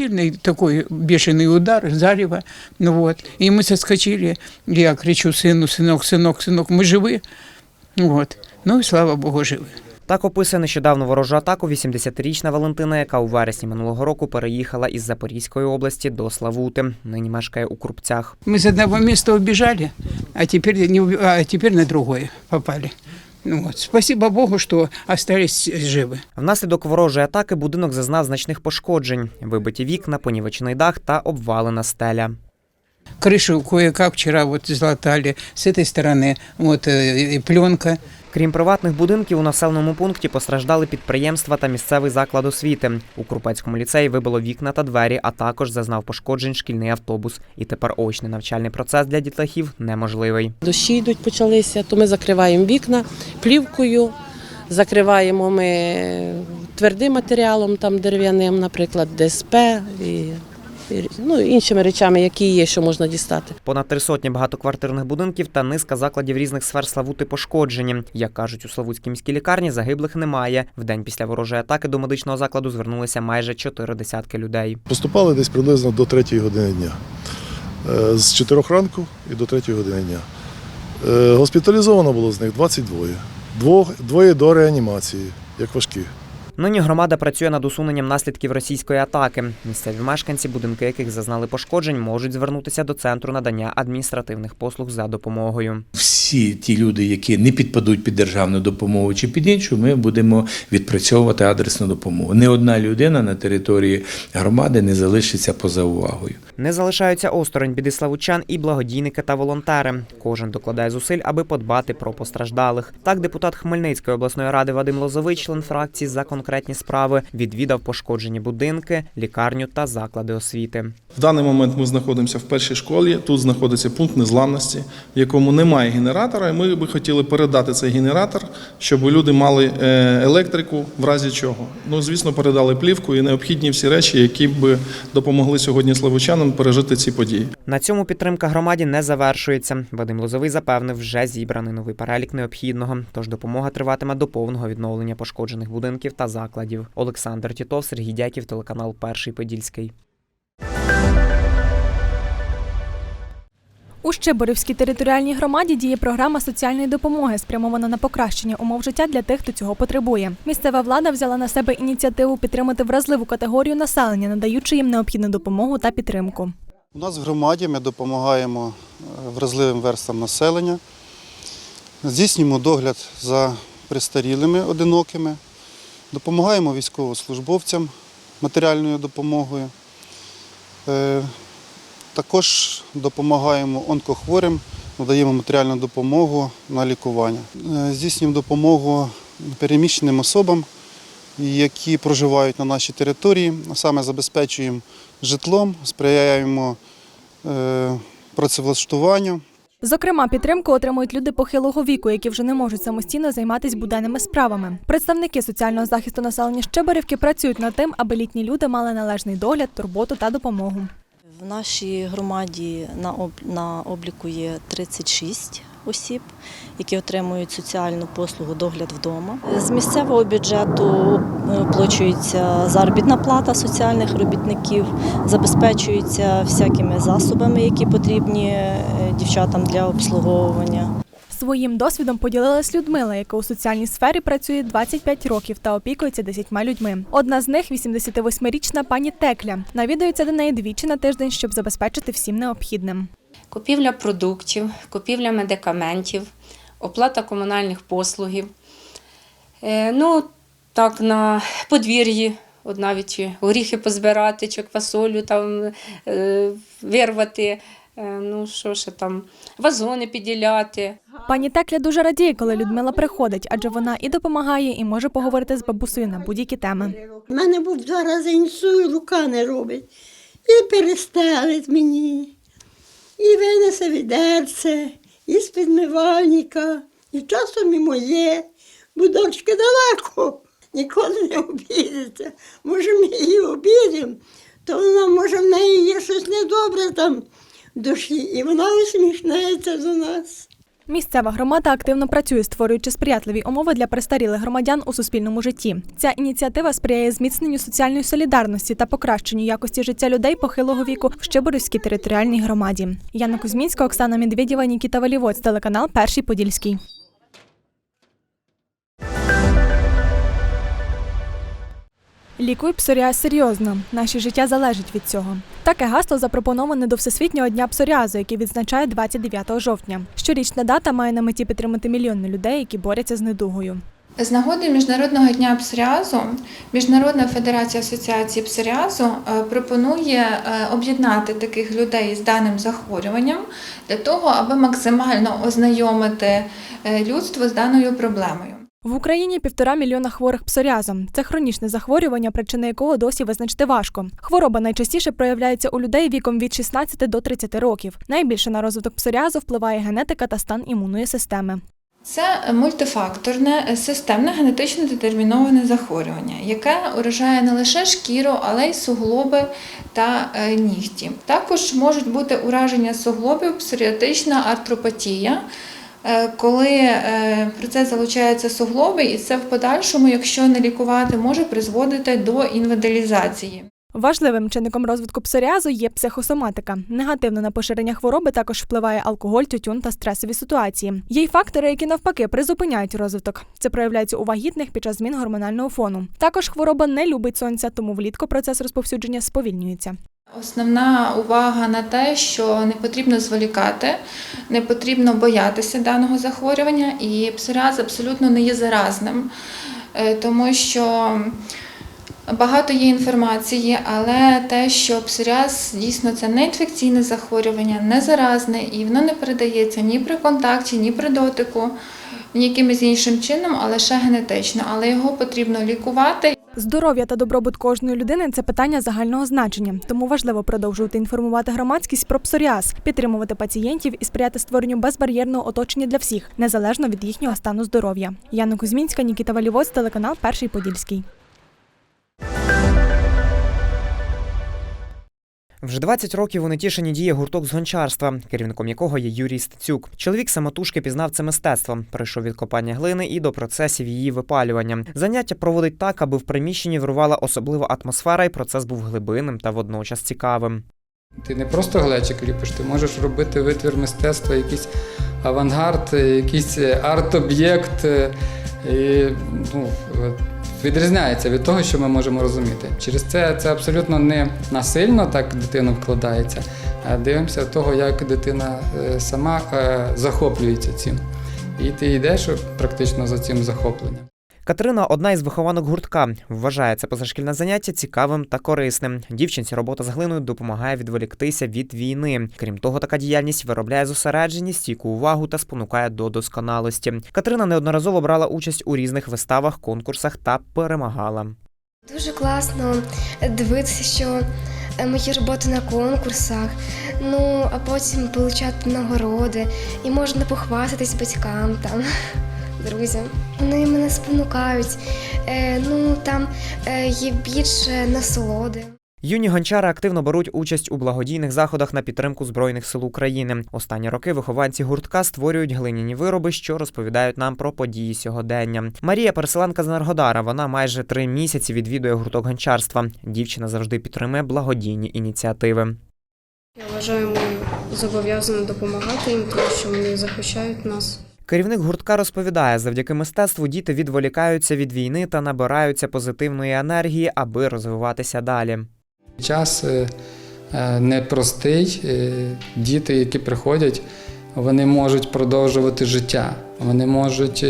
сильный такой бешеный удар, зарево. Ну вот. И мы соскочили. Я кричу сыну, сынок, сынок, сынок, мы живы. Вот. Ну і слава Богу, живы. Так описує нещодавно ворожу атаку 80-річна Валентина, яка у вересні минулого року переїхала із Запорізької області до Славути. Нині мешкає у Крупцях. Мы с одного места убежали, а теперь, не, уби- а теперь на другое попали. Ну вот. Спасибо Богу, що остались живі. Внаслідок ворожої атаки будинок зазнав значних пошкоджень: вибиті вікна, понівечений дах та обвалена стеля Крышу кое-как вчера вот златали с этой стороны, вот э, и пленка. Крім приватних будинків, у населеному пункті постраждали підприємства та місцевий заклад освіти. У Крупецькому ліцеї вибило вікна та двері, а також зазнав пошкоджень шкільний автобус. І тепер очний навчальний процес для дітлахів неможливий. Дощі йдуть почалися, то ми закриваємо вікна плівкою, закриваємо ми твердим матеріалом, там дерев'яним, наприклад, ДСП і, і ну, іншими речами, які є, що можна дістати. Понад три сотні багатоквартирних будинків та низка закладів різних сфер Славути пошкоджені. Як кажуть у Славутській міській лікарні, загиблих немає. В день після ворожої атаки до медичного закладу звернулися майже чотири десятки людей. Поступали десь приблизно до 3 години дня. Е, З 4 ранку і до 3 години дня. Е, Госпіталізовано було з них 22. Двох, двоє до реанімації, як важкі. Нині громада працює над усуненням наслідків російської атаки. Місцеві мешканці, будинки яких зазнали пошкоджень, можуть звернутися до центру надання адміністративних послуг за допомогою. всі ті люди, які не підпадуть під державну допомогу чи під іншу, ми будемо відпрацьовувати адресну допомогу. Не одна людина на території громади не залишиться поза увагою. Не залишаються осторонь біди славучан і благодійники та волонтери. Кожен докладає зусиль, аби подбати про постраждалих. Так, депутат Хмельницької обласної ради Вадим Лозовий, член фракції за конкретні справи, відвідав пошкоджені будинки, лікарню та заклади освіти. В даний момент ми знаходимося в першій школі. Тут знаходиться пункт незламності, в якому немає генератора. І ми би хотіли передати цей генератор, щоб люди мали е, електрику, в разі чого. Ну, звісно, передали плівку і необхідні всі речі, які б допомогли сьогодні славучанам пережити ці події. На цьому підтримка громаді не завершується. Вадим Лозовий запевнив, вже зібраний новий перелік необхідного. Тож допомога триватиме до повного відновлення пошкоджених будинків та закладів. Олександр Тітов, Сергій Дяків, телеканал Перший Подільський. У Щеборівській територіальній громаді діє програма соціальної допомоги, спрямована на покращення умов життя для тих, хто цього потребує. Місцева влада взяла на себе ініціативу підтримати вразливу категорію населення, надаючи їм необхідну допомогу та підтримку. У нас в громаді ми допомагаємо е, вразливим верстам населення, здійснюємо догляд за престарілими одинокими, допомагаємо військовослужбовцям матеріальною допомогою. Е, Також допомагаємо онкохворим, надаємо матеріальну допомогу на лікування. Е, Здійснюємо допомогу переміщеним особам, які проживають на нашій території, а саме забезпечуємо житлом, сприяємо е, працевлаштуванню. Зокрема, підтримку отримують люди похилого віку, які вже не можуть самостійно займатися буденними справами. Представники соціального захисту населення Щеберівки працюють над тим, аби літні люди мали належний догляд, турботу та допомогу. В нашій громаді на обліку є 36 осіб, які отримують соціальну послугу догляд вдома. З місцевого бюджету е, оплачується заробітна плата соціальних робітників, забезпечується всякими засобами, які потрібні е, дівчатам для обслуговування. Своїм досвідом поділилась Людмила, яка у соціальній сфері працює 25 років та опікується 10 людьми. Одна з них 88-річна пані Текля. Навідується до неї двічі на тиждень, щоб забезпечити всім необхідним. Купівля продуктів, купівля медикаментів, оплата комунальних послугів. Е, Ну, так, на подвір'ї, от навіть горіхи позбирати, чи квасолю там е, вирвати, е, ну що ще там, вазони підділяти. Пані Текля дуже радіє, коли Людмила приходить, адже вона і допомагає, і може поговорити з бабусею на будь-які теми. У мене був два рази інсульт, рука не робить. І перестелить мені, і винесе відерце, і з підмивальника, і часом і моє. Бо дочки далеко, ніколи не обідеться. Може, ми її обідемо, то вона, може, в неї є щось недобре там в душі, і вона усміхнеться до нас. Місцева громада активно працює, створюючи сприятливі умови для престарілих громадян у суспільному житті. Ця ініціатива сприяє зміцненню соціальної солідарності та покращенню якості життя людей похилого віку в Щеборівській територіальній громаді. Яна Кузьмінська, Оксана Медведєва, Нікіта Валівоць, телеканал Перший Подільський. Лікуй псоріаз серйозно. Наше життя залежить від цього. Таке гасло запропоноване до Всесвітнього дня псоріазу, який відзначають 29 жовтня. Щорічна дата має на меті підтримати мільйони людей, які борються з недугою. З нагоди Міжнародного дня псоріазу Міжнародна федерація асоціації псоріазу е, пропонує е, об'єднати таких людей з даним захворюванням для того, аби максимально ознайомити е, людство з даною проблемою. В Україні півтора мільйона хворих псоріазом. Це хронічне захворювання, причини якого досі визначити важко. Хвороба найчастіше проявляється у людей віком від 16 до 30 років. Найбільше на розвиток псоріазу впливає генетика та стан імунної системи. Це мультифакторне системне генетично детерміноване захворювання, яке уражає не лише шкіру, але й суглоби та е, нігті. Також можуть бути ураження суглобів, псоріатична артропатія. Е, Коли е, це процес залучаються суглоби, і це в подальшому, якщо не лікувати, може призводити до інвалідизації. Важливим чинником розвитку псоріазу є психосоматика. Негативно на поширення хвороби також впливає алкоголь, тютюн та стресові ситуації. Є й фактори, які навпаки призупиняють розвиток. Це проявляється у вагітних під час змін гормонального фону. Також хвороба не любить сонця, тому влітку процес розповсюдження сповільнюється. Основна увага на те, що не потрібно зволікати, не потрібно боятися даного захворювання, і псоріаз абсолютно не є заразним, е, тому що багато є інформації, але те, що псоріаз дійсно це не інфекційне захворювання, не заразне, і воно не передається ні при контакті, ні при дотику, ні якимось іншим чином, а лише генетично. Але його потрібно лікувати. Здоров'я та добробут кожної людини це питання загального значення, тому важливо продовжувати інформувати громадськість про псоріаз, підтримувати пацієнтів і сприяти створенню безбар'єрного оточення для всіх, незалежно від їхнього стану здоров'я. Яна Кузьмінська, Нікіта Валівоць, телеканал Перший Подільський. Вже 20 років у Нетішині діє гурток з гончарства, керівником якого є Юрій Стецюк. Чоловік самотужки пізнав це мистецтво, перейшов від копання глини і до процесів її випалювання. Заняття проводить так, аби в приміщенні вирувала особлива атмосфера, і процес був глибинним та водночас цікавим. Ти не просто глечик ліпиш, ти можеш робити витвір мистецтва, якийсь авангард, якийсь арт-об'єкт. І, ну, відрізняється від того, що ми можемо розуміти. Через це це абсолютно не насильно так дитина вкладається, а дивимося того, як дитина е, сама е, захоплюється цим. І ти йдеш практично за цим захопленням. Катерина одна із вихованок гуртка. Вважає це позашкільне заняття цікавим та корисним. Дівчинці робота з глиною допомагає відволіктися від війни. Крім того, така діяльність виробляє зосередженість, стійку увагу та спонукає до досконалості. Катерина неодноразово брала участь у різних виставах, конкурсах та перемагала. Дуже класно дивитися, що е, мої роботи на конкурсах, ну а потім отримати нагороди і можна похвастатись батькам там, друзям. Вони мене спонукають. Е, ну там е, є більше насолоди. Юні гончари активно беруть участь у благодійних заходах на підтримку збройних сил України. Останні роки вихованці гуртка створюють глиняні вироби, що розповідають нам про події сьогодення. Марія переселенка з Наргодара. Вона майже три місяці відвідує гурток гончарства. Дівчина завжди підтримує благодійні ініціативи. Я вважаю, ми зобов'язані допомагати їм, тому що вони захищають нас. Керівник гуртка розповідає, завдяки мистецтву діти відволікаються від війни та набираються позитивної енергії, аби розвиватися далі. Час е, е, непростий. Е, Діти, які приходять, вони можуть продовжувати життя. Вони можуть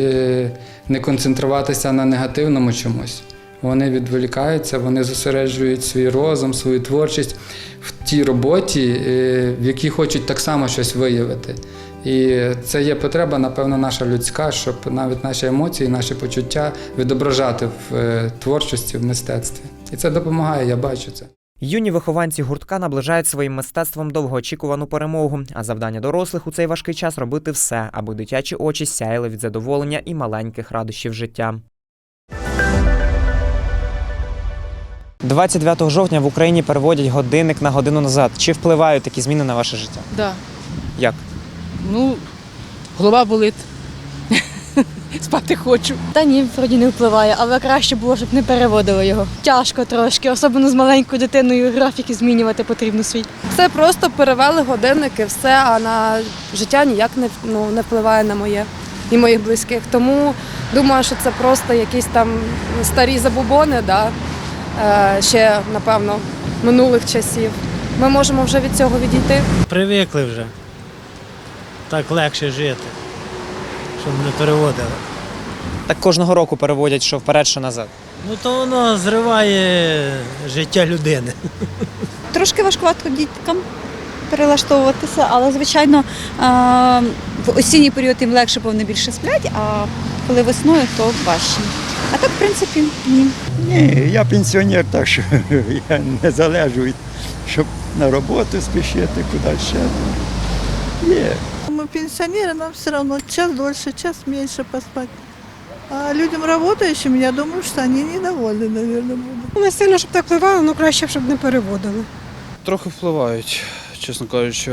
не концентруватися на негативному чомусь. Вони відволікаються, вони зосереджують свій розум, свою творчість в тій роботі, в якій хочуть так само щось виявити. І це є потреба, напевно, наша людська, щоб навіть наші емоції, наші почуття відображати в е, творчості, в мистецтві. І це допомагає, я бачу це. Юні вихованці гуртка наближають своїм мистецтвом довгоочікувану перемогу. А завдання дорослих у цей важкий час робити все, аби дитячі очі сяяли від задоволення і маленьких радощів життя. 29 жовтня в Україні переводять годинник на годину назад. Чи впливають такі зміни на ваше життя? Да. Як? Ну, голова болить. Спати хочу. Та ні, вроді не впливає, але краще було, щоб не переводили його. Тяжко трошки, особливо з маленькою дитиною графіки змінювати потрібно свій. Це просто перевели годинники, все, а на життя ніяк не, ну, не впливає на моє і моїх близьких. Тому думаю, що це просто якісь там старі забубони, да? е, ще, напевно, минулих часів. Ми можемо вже від цього відійти. Привикли вже. Так легше жити, щоб не переводили. Так кожного року переводять, що вперед, що назад. Ну то воно зриває життя людини. Трошки важкувато діткам перелаштовуватися, але звичайно в осінній період їм легше, бо вони більше сплять, а коли весною, то важче. А так, в принципі, ні. Ні, я пенсіонер, так що я не залежу щоб на роботу спішити, куди ще. Є Мы пенсионеры, нам все равно час дольше, час меньше поспать. А людям работающим, я думаю, что они недовольны, наверное, будут. Не сильно, щоб так впливало, але краще, щоб не переводили. Трохи впливають, чесно кажучи.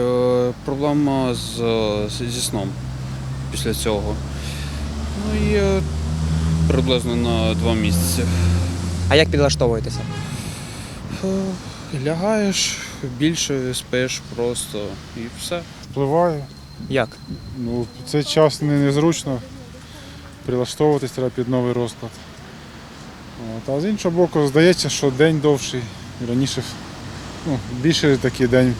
Проблема з, з- зі сном після цього. Ну і е, приблизно на два місяці. А як підлаштовуєтеся? Е, Лягаєш, більше спиш просто і все. Впливає. Як? Ну, цей час не, незручно. Прилаштовуватись треба під новий розклад. От. А з іншого боку, здається, що день довший. Раніше ну, більше такий день.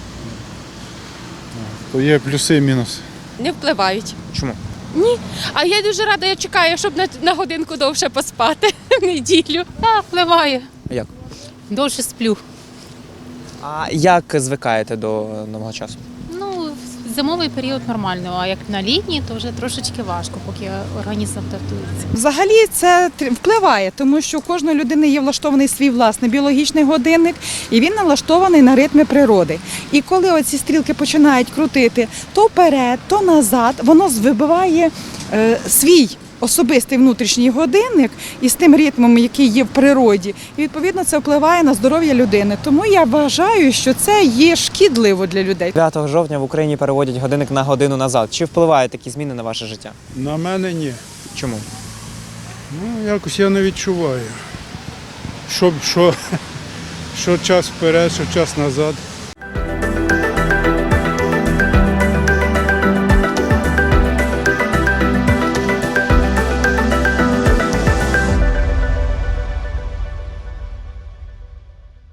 То є плюси і мінуси. Не впливають. Чому? Ні. А я дуже рада, я чекаю, щоб на, на годинку довше поспати в неділю. Так, впливає. А Як? Довше сплю. А як звикаєте до нового часу? Зимовий період нормально, а як на літній, то вже трошечки важко, поки організм адаптується. Взагалі це впливає, тому що у кожної людини є влаштований свій власний біологічний годинник, і він налаштований на ритми природи. І коли оці стрілки починають крутити то вперед, то назад, воно вибиває е, свій. Особистий внутрішній годинник із тим ритмом, який є в природі, і відповідно це впливає на здоров'я людини. Тому я вважаю, що це є шкідливо для людей. 9 жовтня в Україні переводять годинник на годину назад. Чи впливають такі зміни на ваше життя? На мене ні. Чому? Ну, якось я не відчуваю. Що, що, що час вперед, що час назад.